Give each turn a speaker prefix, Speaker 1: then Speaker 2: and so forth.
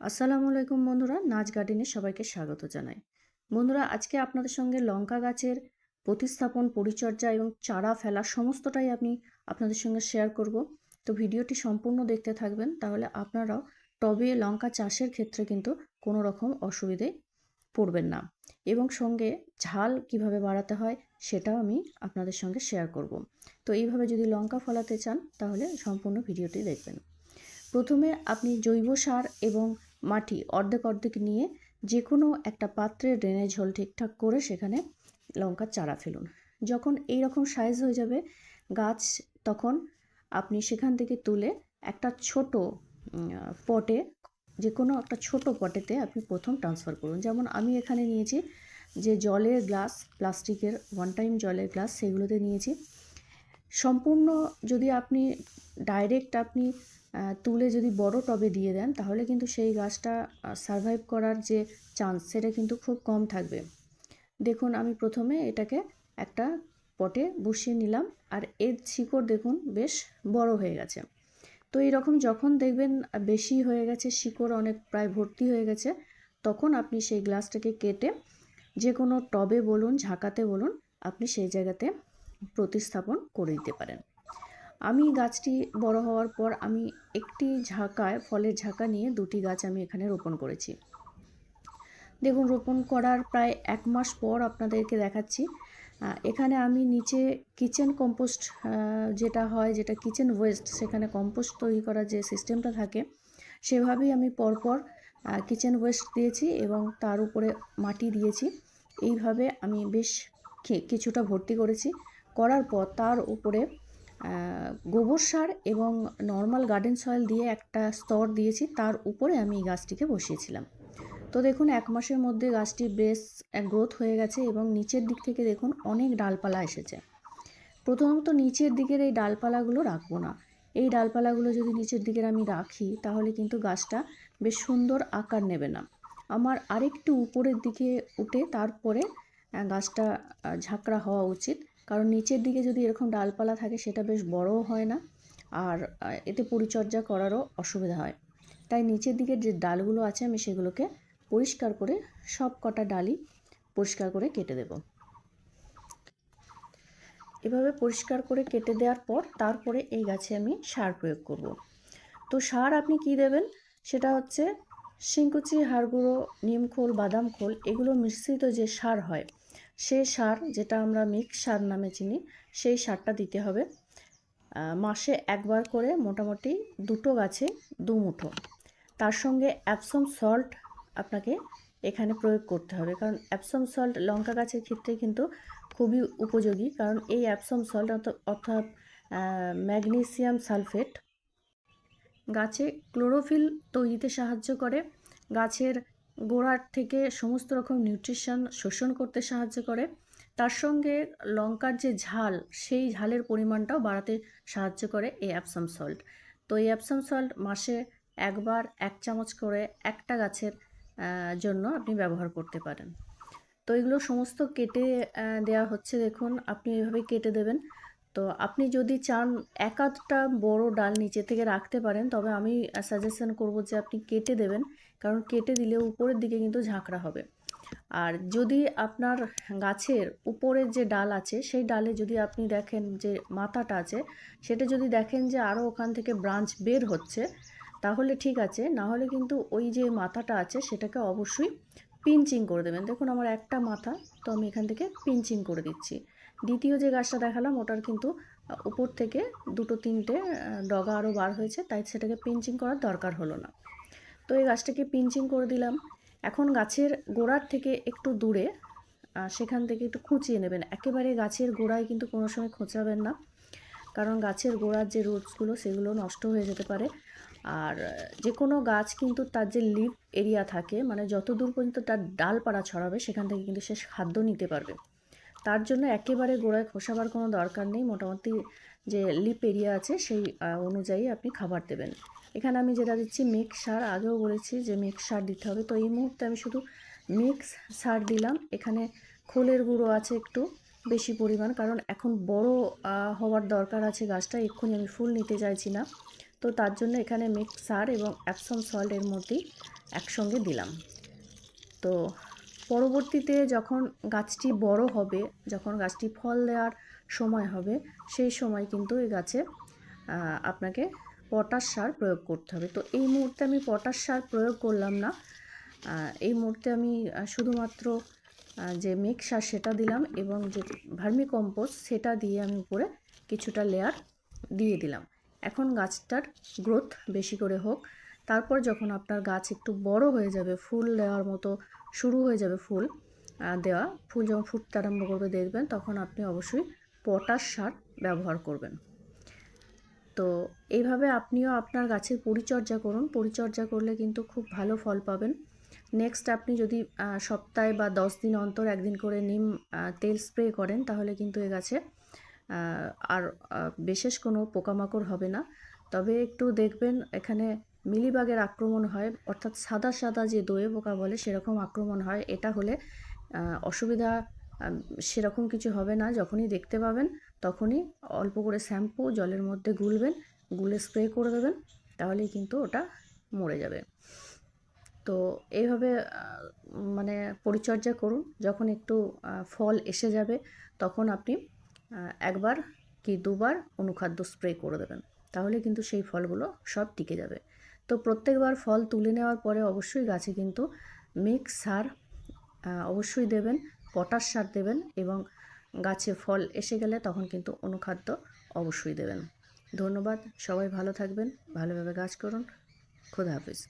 Speaker 1: আসসালামু আলাইকুম বন্ধুরা, নাচ গার্ডেনে সবাইকে স্বাগত জানাই। বন্ধুরা, আজকে আপনাদের সঙ্গে লঙ্কা গাছের প্রতিস্থাপন, পরিচর্যা এবং চারা ফেলা সমস্তটাই আমি আপনাদের সঙ্গে শেয়ার করব। তো ভিডিওটি সম্পূর্ণ দেখতে থাকবেন, তাহলে আপনারাও টবে লঙ্কা চাষের ক্ষেত্রে কিন্তু কোনো রকম অসুবিধে পড়বেন না। এবং সঙ্গে ঝাল কীভাবে বাড়াতে হয় সেটাও আমি আপনাদের সঙ্গে শেয়ার করব। তো এইভাবে যদি লঙ্কা ফলাতে চান, তাহলে সম্পূর্ণ ভিডিওটি দেখবেন। প্রথমে আপনি জৈব সার এবং মাটি অর্ধেক অর্ধেক নিয়ে যে কোনো একটা পাত্রে ড্রেনেজ হোল ঠিকঠাক করে সেখানে লঙ্কার চারা ফেলুন। যখন এই রকম সাইজ হয়ে যাবে, গাছ তখন আপনি সেখান থেকে তুলে একটা ছোট পটে যে কোনো একটা ছোট পটেতে আপনি প্রথম ট্রান্সফার করুন। যেমন আমি এখানে নিয়েছি যে জলের গ্লাস প্লাস্টিকের ওয়ান টাইম জলের গ্লাস সেগুলোতে নিয়েছি। সম্পূর্ণ যদি আপনি ডাইরেক্ট আপনি তুলে যদি বড় টবে দিয়ে দেন, তাহলে কিন্তু সেই গাছটা সারভাইভ করার যে চান্স সেটা কিন্তু খুব কম থাকবে। দেখুন, আমি প্রথমে এটাকে একটা পটে বসিয়ে নিলাম, আর এর শিকড় দেখুন বেশ বড় হয়ে গেছে। তো এইরকম যখন দেখবেন বেশি হয়ে গেছে, শিকড় অনেক প্রায় ভর্তি হয়ে গেছে, তখন আপনি সেই গ্লাসটাকে কেটে যে কোনো টবে বলুন, ঝাঁকাতে বলুন, আপনি সেই জায়গাতে প্রতিস্থাপন করে দিতে পারেন। আমি গাছটি বড় হওয়ার পর আমি একটি ঝাঁকায়, ফলের ঝাঁকা নিয়ে দুটি গাছ আমি এখানে রোপণ করেছি। দেখুন, রোপণ করার প্রায় এক মাস পর আপনাদেরকে দেখাচ্ছি। এখানে আমি নিচে কিচেন কম্পোস্ট যেটা হয়, যেটা কিচেন ওয়েস্ট, সেখানে কম্পোস্ট তৈরি করার যে সিস্টেমটা থাকে, সেভাবেই আমি পরপর কিচেন ওয়েস্ট দিয়েছি এবং তার উপরে মাটি দিয়েছি। এইভাবে আমি বেশ কিছুটা ভর্তি করেছি। করার পর তার উপরে গোবর সার এবং নর্মাল গার্ডেন সয়েল দিয়ে একটা স্তর দিয়েছি, তার উপরে আমি এই গাছটিকে বসিয়েছিলাম। তো দেখুন, এক মাসের মধ্যে গাছটি বেশ গ্রোথ হয়ে গেছে এবং নিচের দিক থেকে দেখুন অনেক ডালপালা এসেছে। প্রথমত নিচের দিকের এই ডালপালাগুলো রাখব না। এই ডালপালাগুলো যদি নিচের দিকের আমি রাখি, তাহলে কিন্তু গাছটা বেশ সুন্দর আকার নেবে না। আমার আরেকটু উপরের দিকে উঠে তারপরে গাছটা ঝাঁকড়া হওয়া উচিত। কারণ নিচের দিকে যদি এরকম ডালপালা থাকে, সেটা বেশ বড়ও হয় না। আর এতে পরিচর্যা করারও অসুবিধা হয়। তাই নিচের দিকে যে ডালগুলো আছে, আমি সেগুলোকে পরিষ্কার করে সব কটা ডালই পরিষ্কার করে কেটে দেব। এভাবে পরিষ্কার করে কেটে দেওয়ার পর, তারপরে এই গাছে আমি সার প্রয়োগ করব। তো সার আপনি কি দেবেন? সেটা হচ্ছে শিংকুচি, হাড়গুঁড়ো নিমখোল বাদাম খোল, এগুলো মিশ্রিত যে সার হয় সে সার যেটা আমরা মিক্স সার নামে চিনি, সেই সারটা দিতে হবে। মাসে একবার করে মোটামুটি দুটো গাছে দু মুঠো। তার সঙ্গে অ্যাপসম সল্ট আপনাকে এখানে প্রয়োগ করতে হবে। কারণ অ্যাপসম সল্ট লঙ্কা গাছের ক্ষেত্রে কিন্তু খুবই উপযোগী। কারণ এই অ্যাপসম সল্ট অর্থাৎ ম্যাগনেসিয়াম সালফেট গাছে ক্লোরোফিল তৈরিতে সাহায্য করে। গাছের গোড়ার থেকে সমস্ত রকম নিউট্রিশন শোষণ করতে সাহায্য করে। তার সঙ্গে লঙ্কার যে ঝাল, সেই ঝালের পরিমাণটাও বাড়াতে সাহায্য করে এই অ্যাপসাম সল্ট তো এই অ্যাপসাম সল্ট মাসে একবার এক চামচ করে একটা গাছের জন্য আপনি ব্যবহার করতে পারেন। তো এগুলো সমস্ত কেটে দেওয়া হচ্ছে। দেখুন, আপনি এভাবে কেটে দেবেন। তো আপনি যদি চান এক আধটা বড় ডাল নিচে থেকে রাখতে পারেন, তবে আমি সাজেশন করব যে আপনি কেটে দেবেন, কারণ কেটে দিলে উপরের দিকে কিন্তু ঝাঁকড়া হবে। আর যদি আপনার গাছের উপরের যে ডাল আছে, সেই ডালে যদি আপনি দেখেন যে মাথাটা আছে, সেটা যদি দেখেন যে আরও ওখান থেকে ব্রাঞ্চ বের হচ্ছে, তাহলে ঠিক আছে। না হলে কিন্তু ওই যে মাথাটা আছে, সেটাকে অবশ্যই পিঞ্চিং করে দেবেন। দেখুন, আমার একটা মাথা, তো আমি এখান থেকে পিঞ্চিং করে দিচ্ছি। দ্বিতীয় যে গাছটা দেখালাম, ওটার কিন্তু উপর থেকে দুটো তিনটে ডগা আরও বার হয়েছে, তাই সেটাকে পিঞ্চিং করার দরকার হলো না। তো এই গাছটাকে পিঞ্চিং করে দিলাম। এখন গাছের গোড়ার থেকে একটু দূরে সেখান থেকে একটু খুঁচিয়ে নেবেন। একেবারে গাছের গোড়ায় কিন্তু কোনো সময় খোঁচাবেন না, কারণ গাছের গোড়ার যে রুটসগুলো, সেগুলো নষ্ট হয়ে যেতে পারে। আর যে কোনো গাছ কিন্তু তার যে লিভ এরিয়া থাকে মানে যত দূর পর্যন্ত তার ডালপাড়া ছড়াবে, সেখান থেকে কিন্তু সে খাদ্য নিতে পারবে। তার জন্য একেবারে গোড়ায় খোসাবার কোনো দরকার নেই। মোটামুটি যে লিপ এরিয়া আছে সেই অনুযায়ী আপনি খাবার দেবেন। এখানে আমি যেটা দিচ্ছি মিক্স সার। আগেও বলেছি যে মিক্স সার দিতে হবে। তো এই মুহূর্তে আমি শুধু মিক্স সার দিলাম। এখানে খোলের গুঁড়ো আছে একটু বেশি পরিমাণ, কারণ এখন বড় হওয়ার দরকার আছে গাছটা। এক্ষুনি আমি ফুল নিতে চাইছি না। তো তার জন্য এখানে মিক্স সার এবং অ্যাপসম সল্ট এর মধ্যেই একসঙ্গে দিলাম। তো পরবর্তীতে যখন গাছটি বড় হবে, যখন গাছটি ফল দেওয়ার সময় হবে, সেই সময় কিন্তু এই গাছে আপনাকে পটাশ সার প্রয়োগ করতে হবে। তো এই মুহূর্তে আমি পটাশ সার প্রয়োগ করলাম না। এই মুহূর্তে আমি শুধুমাত্র যে মিক্স সার সেটা দিলাম এবং যে ভার্মি কম্পোস্ট সেটা দিয়ে আমি উপরে কিছুটা লেয়ার দিয়ে দিলাম। এখন গাছটার গ্রোথ বেশি করে হোক তারপর যখন আপনার গাছ একটু বড় হয়ে যাবে, ফুল দেওয়ার মতো শুরু হয়ে যাবে ফুল দেওয়া, ফুল যখন ফুটতে আরম্ভ করবে দেখবেন, তখন আপনি অবশ্যই পটাশ সার ব্যবহার করবেন। তো এইভাবে আপনিও আপনার গাছের পরিচর্যা করুন, পরিচর্যা করলে কিন্তু খুব ভালো ফল পাবেন। নেক্সট আপনি যদি সপ্তাহে বা দশ দিন অন্তর একদিন করে নিম তেল স্প্রে করেন, তাহলে কিন্তু এ গাছে আর বিশেষ কোনো পোকামাকড় হবে না। তবে একটু দেখবেন এখানে মিলিবাগের আক্রমণ হয়, অর্থাৎ সাদা সাদা যে দোয়ে পোকা বলে সেরকম আক্রমণ হয়। এটা হলে অসুবিধা সেরকম কিছু হবে না। যখনই দেখতে পাবেন, তখনই অল্প করে শ্যাম্পু জলের মধ্যে গুলবেন, গুলে স্প্রে করে দেবেন, তাহলেই কিন্তু ওটা মরে যাবে। তো এইভাবে মানে পরিচর্যা করুন। যখন একটু ফল এসে যাবে, তখন আপনি একবার কি দুবার অনুখাদ্য স্প্রে করে দেবেন। তাহলে কিন্তু সেই ফলগুলো সব টিকে যাবে। তো প্রত্যেকবার ফল তুলে নেওয়ার পরে অবশ্যই গাছে কিন্তু মিক্স সার অবশ্যই দেবেন, পটাশ সার দেবেন এবং গাছে ফল এসে গেলে তখন কিন্তু অনুখাদ্য অবশ্যই দেবেন। ধন্যবাদ, সবাই ভালো থাকবেন, ভালোভাবে গাছ করুন, খোদা হাফিজ।